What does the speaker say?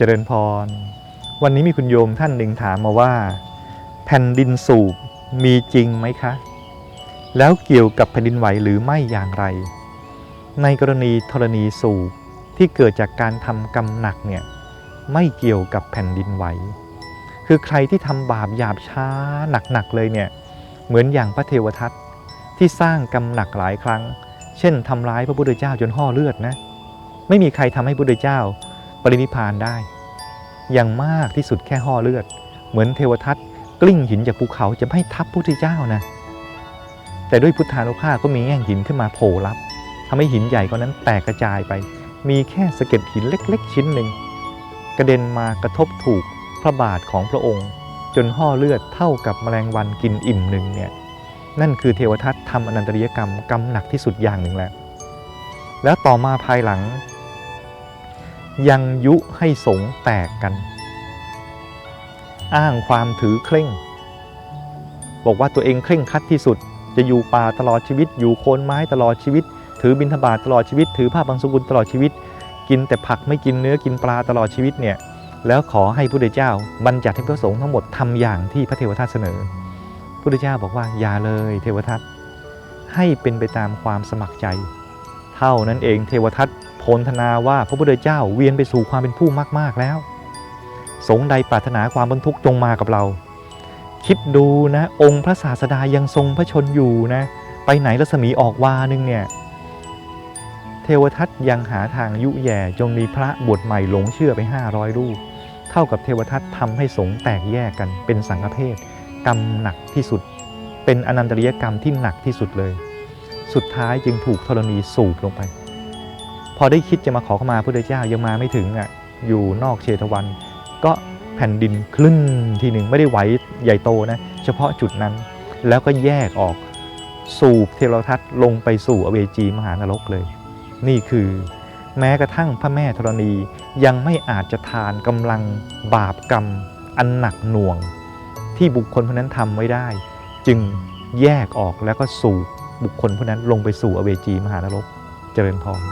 เจริญพร วันนี้มีคุณโยมท่านหนึ่งถามมาว่า แผ่นดินสูบมีจริงไหมคะ แล้วเกี่ยวกับแผ่นดินไหวหรือไม่อย่างไร ในกรณีธรณีสูบที่เกิดจากการทำกรรมหนักเนี่ยไม่เกี่ยวกับแผ่นดินไหว คือใครที่ทำบาปหยาบช้าหนักๆเลยเนี่ยเหมือนอย่างพระเทวทัตที่สร้างกรรมหนักหลายครั้ง เช่นทำร้ายพระพุทธเจ้าจนห่อเลือดนะไม่มีใครทำให้พระพุทธเจ้า ปรินิพานได้ อย่างมากที่สุดแค่ห่อเลือด เหมือนเทวทัตกลิ้งหินจากภูเขาจะไม่ทับพระพุทธเจ้านะ แต่ด้วยพุทธานุภาพก็มีแง่งหินขึ้นมาโผล่รับทำให้หินใหญ่ก้อนนั้นแตกกระจายไป มีแค่สะเก็ดหินเล็ก ๆ ชิ้นหนึ่งกระเด็นมากระทบถูกพระบาทของพระองค์ จนห่อเลือดเท่ากับแมลงวันกินอิ่มหนึ่งเนี่ยนั่นคือเทวทัตทำอนันตริยกรรมกรรมหนักที่สุดอย่างหนึ่งแล้ว แล้วต่อมาภายหลัง ยังยุให้สงแตกกัน อ้างความถือเคร่ง บอกว่าตัวเองเคร่งคัดที่สุด จะอยู่ป่าตลอดชีวิต อยู่โคนไม้ตลอดชีวิต ถือบิณฑบาตตลอดชีวิต ถือผ้าบางสกุลตลอดชีวิต กินแต่ผักไม่กินเนื้อกินปลาตลอดชีวิตเนี่ยแล้วขอให้พระพุทธเจ้าบัญญัติให้พระสงฆ์ทั้งหมดทำอย่างที่พระเทวทัตเสนอพระพุทธเจ้าบอกว่าอย่าเลยเทวทัตให้เป็นไปตามความสมัครใจ เท่านั้นเองเทวทัต โพลธนาว่าพระพุทธเจ้าเวียนไปสู่ความเป็นผู้มาก ๆแล้ว สงใดปรารถนาความบรรทุกจงมากับเรา คิดดูนะ องค์พระศาสดายังทรงพระชนอยู่นะ ไปไหนรัศมีออกวานึงเนี่ย เทวทัตยังหาทางยุแย่จงมีพระบวชใหม่หลงเชื่อไป 500 รูป เท่ากับเทวทัตทำให้สงแตกแยกกันเป็นสังฆเพศกรรมหนักที่สุด เป็นอนันตริยกรรมที่หนักที่สุดเลย สุดท้ายจึงถูกธรณีสูบลงไป พอได้คิดจะมาขอเข้ามาพระพุทธเจ้ายังมาไม่ถึงอะอยู่นอกเชตวัน ก็แผ่นดินคลื่นทีหนึ่งไม่ได้ไหวใหญ่โตนะเฉพาะจุดนั้น แล้วก็แยกออกสูบเทวทัตลงไปสู่อเวจีมหานรกเลย นี่คือแม้กระทั่งพระแม่ธรณียังไม่อาจจะทานกำลังบาปกรรม อันหนักหน่วง ที่บุคคลผู้นั้นทำไว้ได้ จึงแยกออกแล้วก็สูบบุคคลผู้นั้นลงไปสู่อเวจีมหานรกเจริญพร